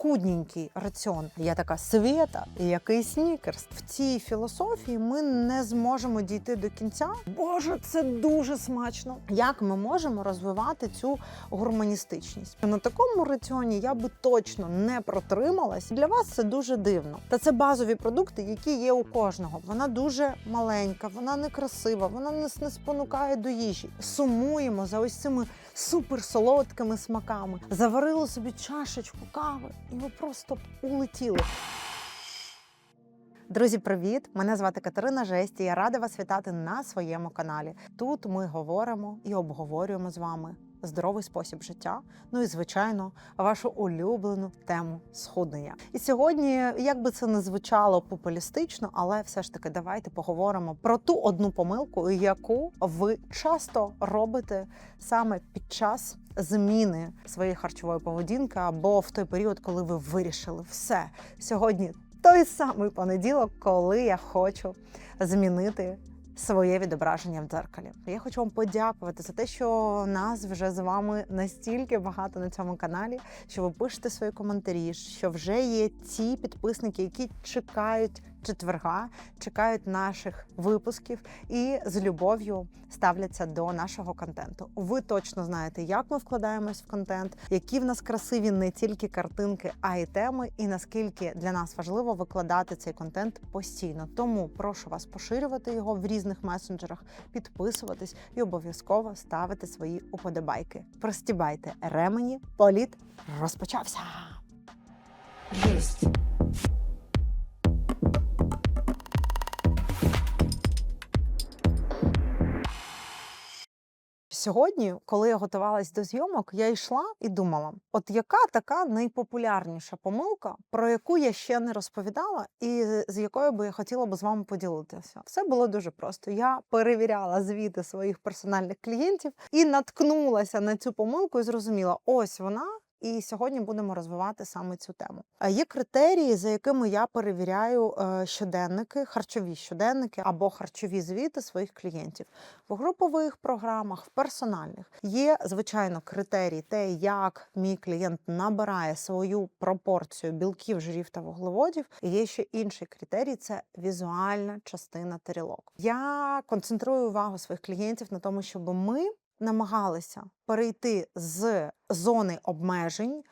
скудненький раціон. Я така свята і який снікерс. В цій філософії ми не зможемо дійти до кінця. Боже, це дуже смачно. Як ми можемо розвивати цю гурманістичність? На такому раціоні я би точно не протрималась. Для вас це дуже дивно. Та це базові продукти, які є у кожного. Вона дуже маленька, вона некрасива, вона нас не спонукає до їжі. Сумуємо за ось цими суперсолодкими смаками. Заварили собі чашечку кави, і ви просто улетіли. Друзі, привіт! Мене звати Катерина Жесті. Я рада вас вітати на своєму каналі. Тут ми говоримо і обговорюємо з вами здоровий спосіб життя. Ну і звичайно, вашу улюблену тему схуднення. І сьогодні, як би це не звучало популістично, але все ж таки давайте поговоримо про ту одну помилку, яку ви часто робите саме під час зміни своєї харчової поведінки, або в той період, коли ви вирішили все сьогодні. Той самий понеділок, коли я хочу змінити своє відображення в дзеркалі. Я хочу вам подякувати за те, що нас вже з вами настільки багато на цьому каналі, що ви пишете свої коментарі, що вже є ті підписники, які чекають четверга, чекають наших випусків і з любов'ю ставляться до нашого контенту. Ви точно знаєте, як ми вкладаємось в контент, які в нас красиві не тільки картинки, а й теми, і наскільки для нас важливо викладати цей контент постійно. Тому прошу вас поширювати його в різних месенджерах, підписуватись і обов'язково ставити свої уподобайки. Простібайте ремені, політ розпочався. Есть. Сьогодні, коли я готувалась до зйомок, я йшла і думала: от яка така найпопулярніша помилка, про яку я ще не розповідала, і з якою би я хотіла б з вами поділитися. Все було дуже просто. Я перевіряла звіти своїх персональних клієнтів і наткнулася на цю помилку і зрозуміла, ось вона. І сьогодні будемо розвивати саме цю тему. Є критерії, за якими я перевіряю е, щоденники, харчові щоденники або харчові звіти своїх клієнтів в групових програмах, в персональних. Є звичайно критерії, те, як мій клієнт набирає свою пропорцію білків, жирів та вуглеводів. І є ще інший критерій це візуальна частина тарілок. Я концентрую увагу своїх клієнтів на тому, щоб ми намагалися перейти з зони обмежень.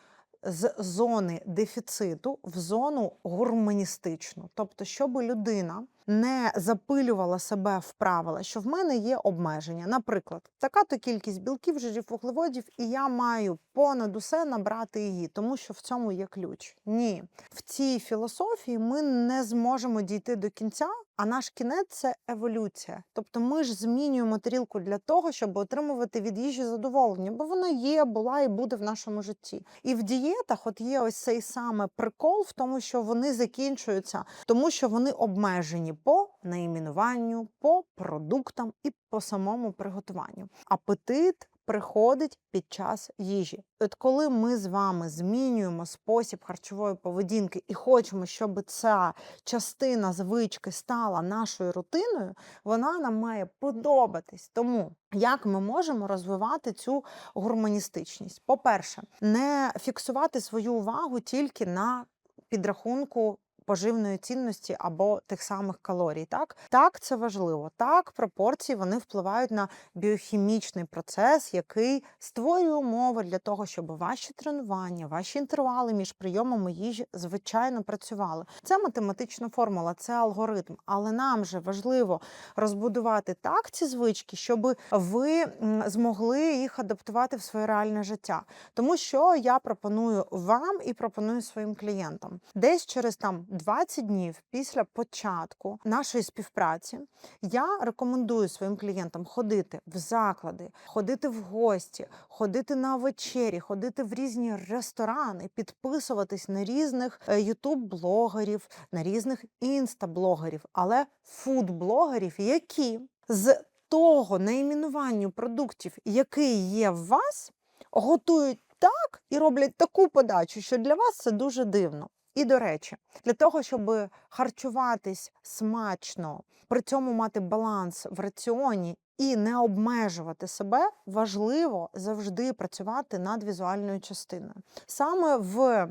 З зони дефіциту в зону гурманістичну, тобто, щоб людина не запилювала себе в правила, що в мене є обмеження. Наприклад, така-то кількість білків, жирів, вуглеводів, і я маю понад усе набрати її, тому що в цьому є ключ. Ні, в цій філософії ми не зможемо дійти до кінця. А наш кінець це еволюція. Тобто ми ж змінюємо тарілку для того, щоб отримувати від їжі задоволення, бо вона є, була і буде в нашому житті. І в дієтах от є ось цей саме прикол в тому, що вони закінчуються, тому що вони обмежені по найменуванню, по продуктам і по самому приготуванню. Апетит приходить під час їжі. От коли ми з вами змінюємо спосіб харчової поведінки і хочемо, щоб ця частина звички стала нашою рутиною, вона нам має подобатись. Тому як ми можемо розвивати цю гурманістичність? По-перше, не фіксувати свою увагу тільки на підрахунку поживної цінності або тих самих калорій. Так, так, це важливо. Так, пропорції вони впливають на біохімічний процес, який створює умови для того, щоб ваші тренування, ваші інтервали між прийомами їжі звичайно працювали. Це математична формула, це алгоритм. Але нам же важливо розбудувати так ці звички, щоб ви змогли їх адаптувати в своє реальне життя. Тому що я пропоную вам і пропоную своїм клієнтам десь через там 20 днів після початку нашої співпраці я рекомендую своїм клієнтам ходити в заклади, ходити в гості, ходити на вечері, ходити в різні ресторани, підписуватись на різних ютуб-блогерів, на різних інста-блогерів, але фуд-блогерів, які з того найменуванню продуктів, який є в вас, готують так і роблять таку подачу, що для вас це дуже дивно. І до речі, для того, щоб харчуватись смачно, при цьому мати баланс в раціоні і не обмежувати себе, важливо завжди працювати над візуальною частиною. Саме в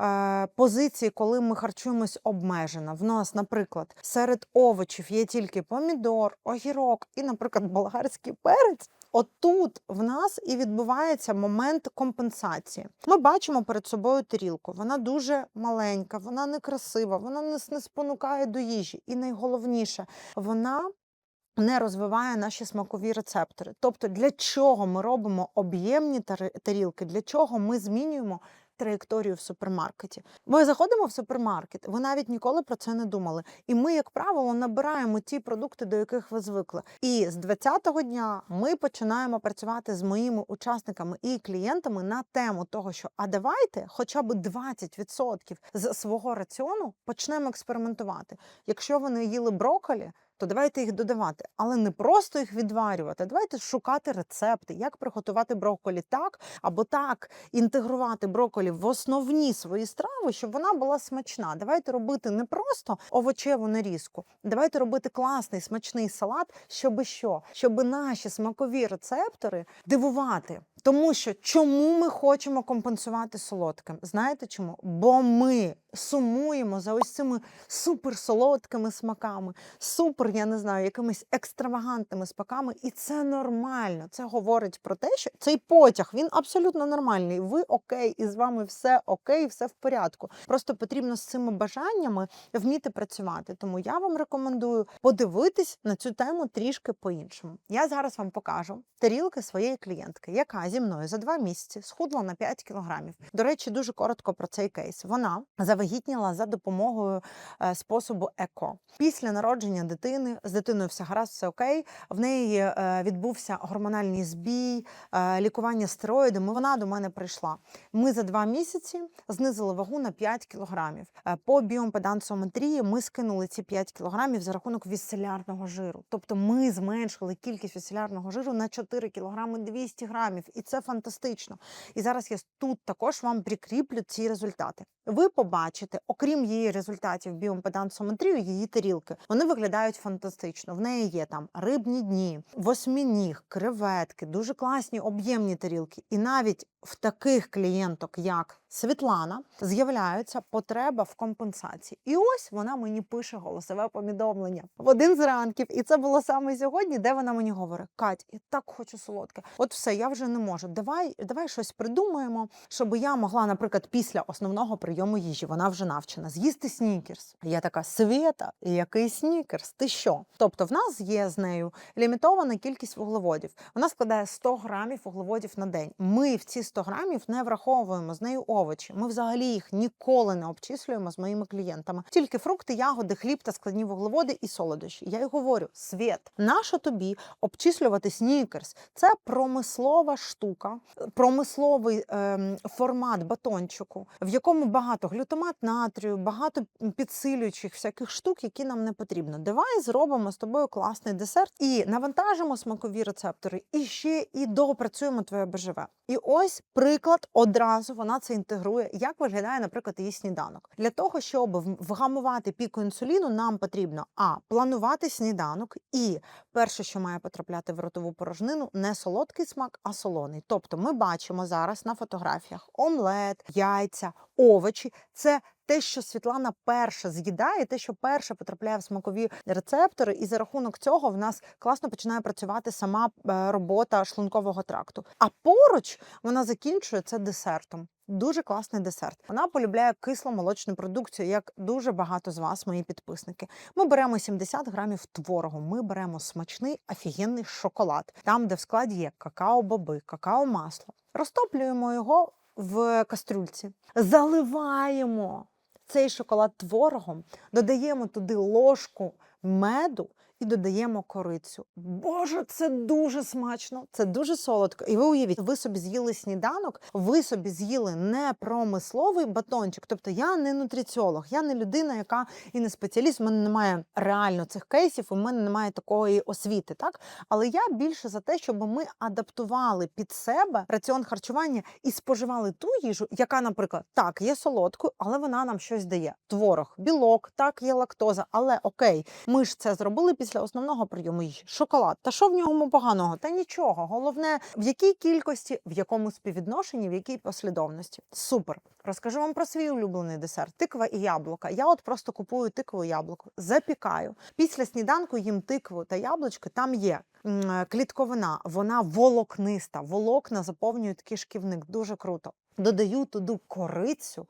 е, позиції, коли ми харчуємось обмежено. В нас, наприклад, серед овочів є тільки помідор, огірок і, наприклад, болгарський перець. Отут в нас і відбувається момент компенсації. Ми бачимо перед собою тарілку. Вона дуже маленька, вона некрасива, вона нас не спонукає до їжі. І найголовніше, вона не розвиває наші смакові рецептори. Тобто, для чого ми робимо об'ємні тарілки, для чого ми змінюємо траєкторію в супермаркеті. Ми заходимо в супермаркет, ви навіть ніколи про це не думали. І ми, як правило, набираємо ті продукти, до яких ви звикли. І з 20-го дня ми починаємо працювати з моїми учасниками і клієнтами на тему того, що а давайте хоча б 20% з свого раціону почнемо експериментувати. Якщо вони їли брокколі, то давайте їх додавати, але не просто їх відварювати. Давайте шукати рецепти, як приготувати брокколі так або так інтегрувати брокколі в основні свої страви, щоб вона була смачна. Давайте робити не просто овочеву нарізку, давайте робити класний смачний салат, щоб що? Щоб наші смакові рецептори дивувати. Тому що чому ми хочемо компенсувати солодким? Знаєте чому? Бо ми сумуємо за ось цими суперсолодкими смаками, супер, я не знаю, якимись екстравагантними смаками, і це нормально. Це говорить про те, що цей потяг він абсолютно нормальний. Ви окей, і з вами все окей, все в порядку. Просто потрібно з цими бажаннями вміти працювати. Тому я вам рекомендую подивитись на цю тему трішки по-іншому. Я зараз вам покажу тарілки своєї клієнтки, яка зі мною за два місяці схудла на 5 кілограмів. До речі, дуже коротко про цей кейс. Вона завагітніла за допомогою е, способу еко. Після народження дитини з дитиною все гаразд, все окей. В неї е, відбувся гормональний збій, е, лікування стероїдами. Вона до мене прийшла. Ми за два місяці знизили вагу на 5 кілограмів. По біомпедансометрії ми скинули ці 5 кілограмів за рахунок вісцелярного жиру. Тобто ми зменшили кількість вісцелярного жиру на 4 кілограми 200 грамів, і це фантастично. І зараз я тут також вам прикріплю ці результати. Ви побачите, окрім її результатів біомпедансометрію, її тарілки. Вони виглядають фантастично. В неї є там рибні дні, восьмініг, креветки, дуже класні об'ємні тарілки. І навіть в таких клієнток, як Світлана, з'являється потреба в компенсації. І ось вона мені пише голосове повідомлення в один з ранків. І це було саме сьогодні, де вона мені говорить: Кать, я так хочу солодке. От все, я вже не можу. Давай, давай щось придумаємо, щоб я могла, наприклад, після основного прийому їжі, вона вже навчена, з'їсти снікерс. Я така Свєта, який снікерс? Ти що? Тобто, в нас є з нею лімітована кількість вуглеводів. Вона складає 100 грамів вуглеводів на день. Ми в ці 100 грамів не враховуємо з нею овочі. Ми взагалі їх ніколи не обчислюємо з моїми клієнтами. Тільки фрукти, ягоди, хліб та складні вуглеводи і солодощі. Я й говорю: Світ, нащо тобі обчислювати снікерс? Це промислова штука, промисловий ем, формат батончику, в якому багато глютамат натрію, багато підсилюючих всяких штук, які нам не потрібно. Давай зробимо з тобою класний десерт і навантажимо смакові рецептори, і ще і доопрацюємо твоє БЖВ. І ось приклад одразу вона це інтегрує. Як виглядає, наприклад, її сніданок для того, щоб вгамувати піку інсуліну, нам потрібно а планувати сніданок, і перше, що має потрапляти в ротову порожнину, не солодкий смак, а солоний. Тобто, ми бачимо зараз на фотографіях омлет, яйця, овочі. Це те, що Світлана перша з'їдає, те, що перше потрапляє в смакові рецептори, і за рахунок цього в нас класно починає працювати сама е, робота шлункового тракту. А поруч вона закінчує це десертом. Дуже класний десерт. Вона полюбляє кисломолочну продукцію, як дуже багато з вас, мої підписники. Ми беремо 70 грамів творогу. Ми беремо смачний офігенний шоколад, там, де в складі є какао-боби, какао-масло. Розтоплюємо його в кастрюльці, заливаємо цей шоколад творогом, додаємо туди ложку меду і додаємо корицю. Боже, це дуже смачно, це дуже солодко. І ви уявіть, ви собі з'їли сніданок, ви собі з'їли не промисловий батончик. Тобто я не нутриціолог, я не людина, яка і не спеціаліст. У мене немає реально цих кейсів, у мене немає такої освіти. Так, але я більше за те, щоб ми адаптували під себе раціон харчування і споживали ту їжу, яка, наприклад, так є солодкою, але вона нам щось дає. Творог, білок, так є лактоза, але окей, ми ж це зробили після після основного прийому їжі. Шоколад. Та що в ньому поганого? Та нічого. Головне, в якій кількості, в якому співвідношенні, в якій послідовності. Супер. Розкажу вам про свій улюблений десерт: тиква і яблука. Я от просто купую тикву яблуко, запікаю. Після сніданку їм тикву та яблучко. Там є е, клітковина, вона волокниста. Волокна заповнюють кишківник. Дуже круто. Додаю туди корицю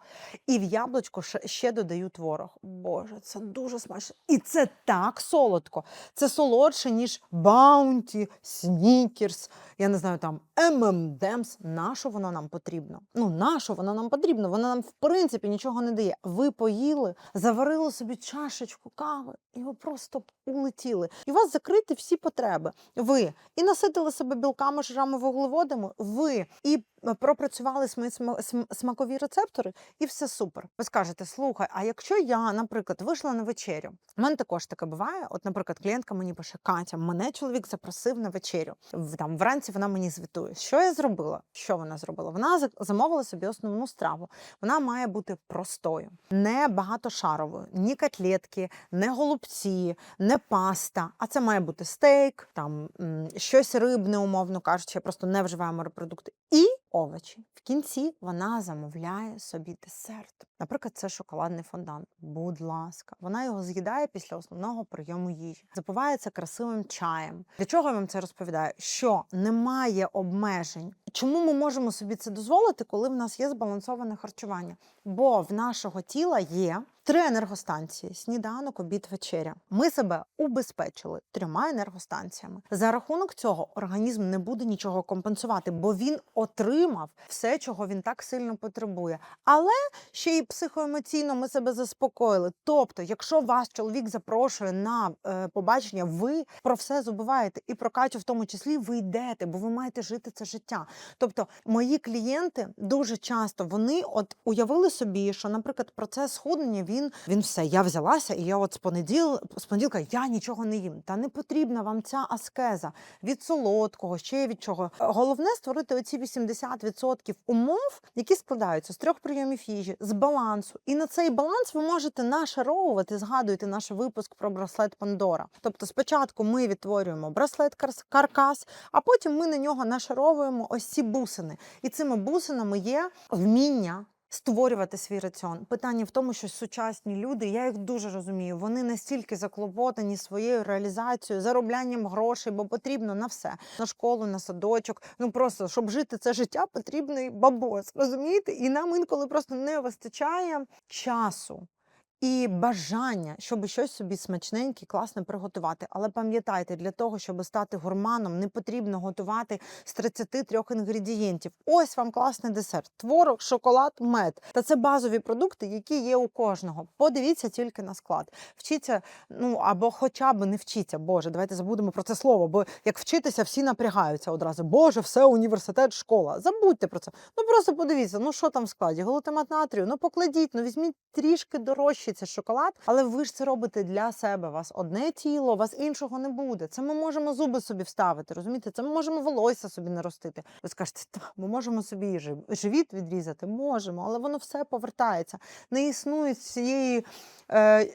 і в яблучко ще, додаю творог. Боже, це дуже смачно. І це так солодко. Це солодше, ніж Баунті, Снікерс, я не знаю, там M&M's. Нащо воно нам потрібно? Ну, нащо воно нам потрібно? Воно нам, в принципі, нічого не дає. Ви поїли, заварили собі чашечку кави, і ви просто улетіли. І у вас закриті всі потреби. Ви і наситили себе білками, жирами, вуглеводами, ви і пропрацювали смакові рецептори, і все супер. Ви скажете, слухай, а якщо я, наприклад, вийшла на вечерю, у мене також таке буває. От, наприклад, клієнтка мені пише: Катя, мене чоловік запросив на вечерю. В- Там вранці вона мені звітує. Що я зробила? Що вона зробила? Вона замовила собі основну страву. Вона має бути простою, не багатошаровою, ні котлетки, не голубці, не паста. А це має бути стейк, там щось рибне, умовно кажучи, я просто не вживаю морепродукти. І овочі. В кінці вона замовляє собі десерт. Наприклад, це шоколадний фондан. Будь ласка, вона його з'їдає після основного прийому їжі. запивається красивим чаєм. Для чого я вам це розповідаю? Що немає обмежень. Чому ми можемо собі це дозволити, коли в нас є збалансоване харчування? Бо в нашого тіла є три енергостанції: сніданок, обід, вечеря. Ми себе убезпечили трьома енергостанціями. За рахунок цього організм не буде нічого компенсувати, бо він отримав все, чого він так сильно потребує. Але ще й психоемоційно ми себе заспокоїли. Тобто, якщо вас чоловік запрошує на е, побачення, ви про все забуваєте і про Катю в тому числі ви йдете, бо ви маєте жити це життя. Тобто, мої клієнти дуже часто вони от уявили собі, що, наприклад, процес схуднення він, він все. Я взялася, і я от з понеділ з понеділка я нічого не їм. Та не потрібна вам ця аскеза від солодкого, ще від чого. Головне створити оці 80% умов, які складаються з трьох прийомів їжі, з балансу. І на цей баланс ви можете нашаровувати. Згадуйте наш випуск про браслет Пандора. Тобто, спочатку ми відтворюємо браслет каркас, а потім ми на нього нашаровуємо ось ці бусини. І цими бусинами є вміння. Створювати свій раціон. Питання в тому, що сучасні люди, я їх дуже розумію, вони настільки заклопотані своєю реалізацією, зароблянням грошей, бо потрібно на все: на школу, на садочок. Ну просто щоб жити це життя, потрібний бабос. Розумієте? І нам інколи просто не вистачає часу. І бажання, щоб щось собі смачненьке, класне приготувати. Але пам'ятайте, для того, щоб стати гурманом, не потрібно готувати з 33 інгредієнтів. Ось вам класний десерт: творог, шоколад, мед. Та це базові продукти, які є у кожного. Подивіться тільки на склад. Вчіться, ну або хоча б не вчіться. Боже, давайте забудемо про це слово. Бо як вчитися, всі напрягаються одразу. Боже, все університет, школа. Забудьте про це. Ну просто подивіться, ну що там в складі? Глутамат натрію, ну покладіть, ну візьміть трішки цей шоколад, але ви ж це робите для себе. У вас одне тіло, у вас іншого не буде. Це ми можемо зуби собі вставити, розумієте? Це ми можемо волосся собі наростити. Ви скажете, «Та, ми можемо собі живіт відрізати, можемо, але воно все повертається. Не існує цієї. Е,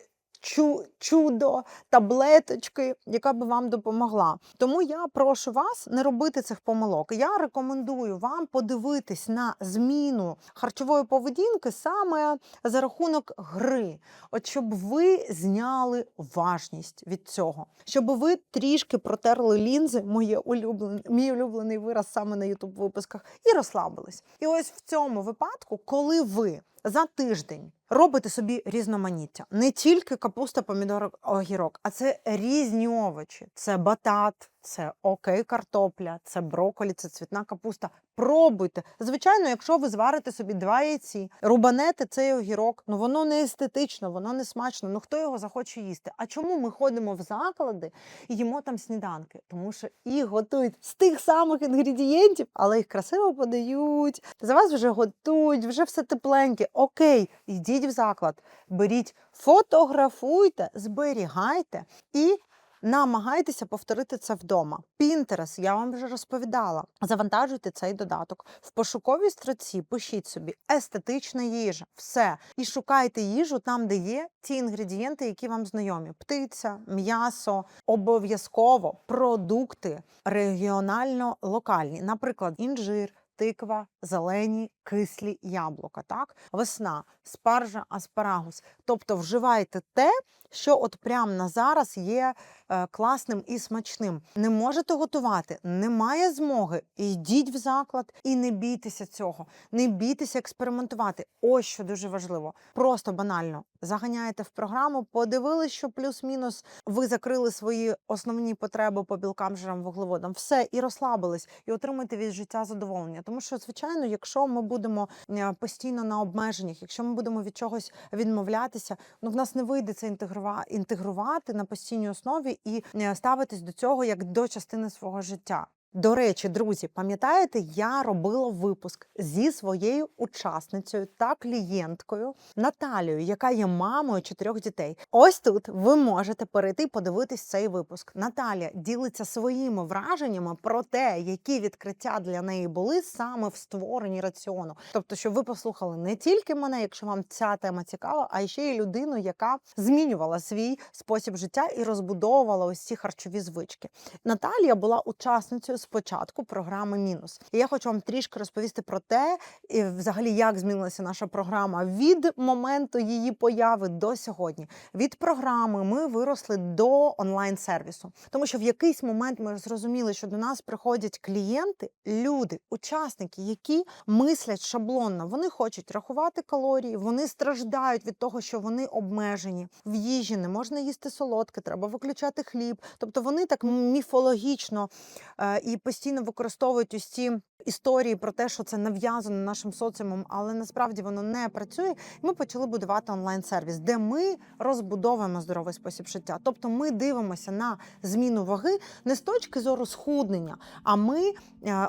Чудо, таблеточки, яка би вам допомогла. Тому я прошу вас не робити цих помилок. Я рекомендую вам подивитись на зміну харчової поведінки саме за рахунок гри. От щоб ви зняли важність від цього, щоб ви трішки протерли лінзи, моє улюблене, мій улюблений вираз саме на youtube випусках, і розслабились. І ось в цьому випадку, коли ви за тиждень робите собі різноманіття, не тільки капуста, помідор, огірок, а це різні овочі, це батат. Це окей, картопля, це броколі, це цвітна капуста. Пробуйте. Звичайно, якщо ви зварите собі два яйці, рубанете цей огірок, ну воно не естетично, воно не смачно. Ну хто його захоче їсти? А чому ми ходимо в заклади і їмо там сніданки? Тому що їх готують з тих самих інгредієнтів, але їх красиво подають. За вас вже готують, вже все тепленьке. Окей, йдіть в заклад, беріть, фотографуйте, зберігайте і Намагайтеся повторити це вдома. Pinterest, я вам вже розповідала. Завантажуйте цей додаток. В пошуковій строці пишіть собі естетична їжа, все. І шукайте їжу там, де є ті інгредієнти, які вам знайомі: птиця, м'ясо, обов'язково продукти регіонально локальні, наприклад, інжир. Тиква, зелені, кислі яблука, так? Весна, спаржа, аспарагус. Тобто вживайте те, що от прямо на зараз є е, класним і смачним. Не можете готувати, немає змоги. Йдіть в заклад і не бійтеся цього, не бійтеся експериментувати. Ось що дуже важливо. Просто банально заганяєте в програму, подивились, що плюс-мінус ви закрили свої основні потреби по білкам, жирам, вуглеводам. Все і розслабились, і отримуєте від життя задоволення. Тому що, звичайно, якщо ми будемо е, постійно на обмеженнях, якщо ми будемо від чогось відмовлятися, ну в нас не вийде це інтегрува- інтегрувати на постійній основі і е, ставитись до цього як до частини свого життя. До речі, друзі, пам'ятаєте, я робила випуск зі своєю учасницею та клієнткою Наталією, яка є мамою чотирьох дітей. Ось тут ви можете перейти подивитись цей випуск. Наталія ділиться своїми враженнями про те, які відкриття для неї були саме в створенні раціону. Тобто, щоб ви послухали не тільки мене, якщо вам ця тема цікава, а ще й людину, яка змінювала свій спосіб життя і розбудовувала ось ці харчові звички. Наталія була учасницею спочатку програми Мінус. І я хочу вам трішки розповісти про те, і взагалі як змінилася наша програма від моменту її появи до сьогодні. Від програми ми виросли до онлайн-сервісу, тому що в якийсь момент ми зрозуміли, що до нас приходять клієнти, люди, учасники, які мислять шаблонно. Вони хочуть рахувати калорії, вони страждають від того, що вони обмежені в їжі, не можна їсти солодке, треба виключати хліб. Тобто вони так міфологічно е, постійно використовують усі історії про те, що це нав'язано нашим соціумом, але насправді воно не працює. Ми почали будувати онлайн-сервіс, де ми розбудовуємо здоровий спосіб життя. Тобто ми дивимося на зміну ваги не з точки зору схуднення, а ми е,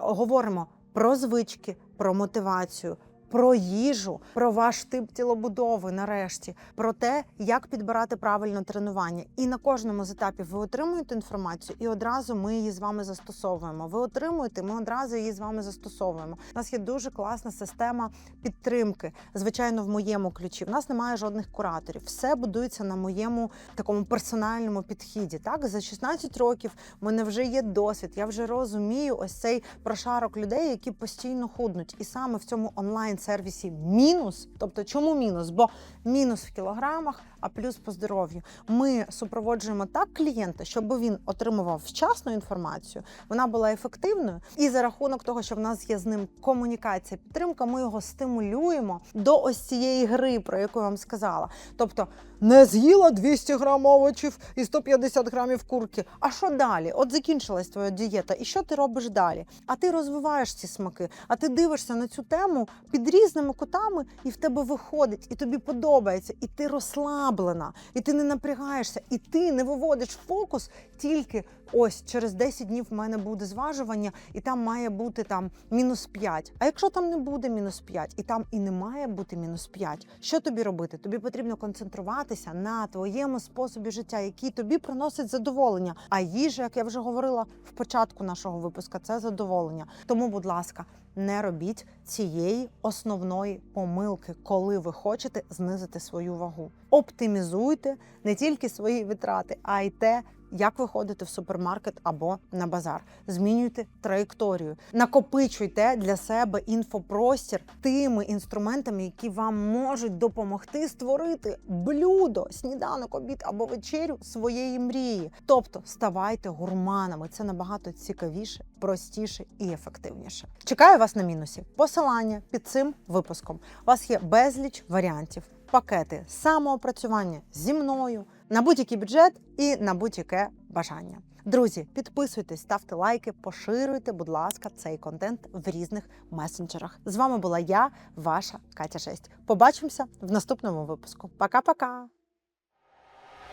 говоримо про звички, про мотивацію. Про їжу, про ваш тип тілобудови, нарешті, про те, як підбирати правильно тренування. І на кожному з етапів ви отримуєте інформацію, і одразу ми її з вами застосовуємо. Ви отримуєте, ми одразу її з вами застосовуємо. У нас є дуже класна система підтримки. Звичайно, в моєму ключі. В нас немає жодних кураторів. Все будується на моєму такому персональному підхіді. Так, за 16 років в мене вже є досвід. Я вже розумію ось цей прошарок людей, які постійно худнуть. І саме в цьому онлайн-сервісі мінус. Тобто, чому мінус? Бо мінус в кілограмах, а плюс по здоров'ю. Ми супроводжуємо так клієнта, щоб він отримував вчасну інформацію, вона була ефективною. І за рахунок того, що в нас є з ним комунікація, підтримка, ми його стимулюємо до ось цієї гри, про яку я вам сказала. Тобто не з'їла 200 грам овочів і 150 грамів курки. А що далі? От закінчилась твоя дієта, і що ти робиш далі? А ти розвиваєш ці смаки, а ти дивишся на цю тему під різними кутами, і в тебе виходить, і тобі подобається, і ти розслаблена, і ти не напрягаєшся, і ти не виводиш фокус тільки ось через 10 днів в мене буде зважування, і там має бути там мінус 5. А якщо там не буде мінус 5, і там і не має бути мінус 5, що тобі робити? Тобі потрібно концентруватися на твоєму способі життя, який тобі приносить задоволення. А їжа, як я вже говорила в початку нашого випуска, це задоволення. Тому, будь ласка, не робіть цієї основної помилки, коли ви хочете знизити свою вагу. Оптимізуйте не тільки свої витрати, а й те, як ви ходите в супермаркет або на базар. Змінюйте траєкторію, накопичуйте для себе інфопростір тими інструментами, які вам можуть допомогти створити блюдо, сніданок, обід або вечерю своєї мрії. Тобто ставайте гурманами. Це набагато цікавіше, простіше і ефективніше. Чекаю вас на мінусі. Посилання під цим випуском. У вас є безліч варіантів, пакети самоопрацювання зі мною на будь-який бюджет і на будь-яке бажання. Друзі, підписуйтесь, ставте лайки, поширюйте, будь ласка, цей контент в різних месенджерах. З вами була я, ваша Катя Жесть. Побачимося в наступному випуску. Пока-пока!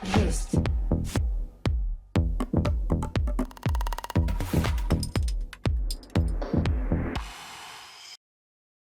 Жесть.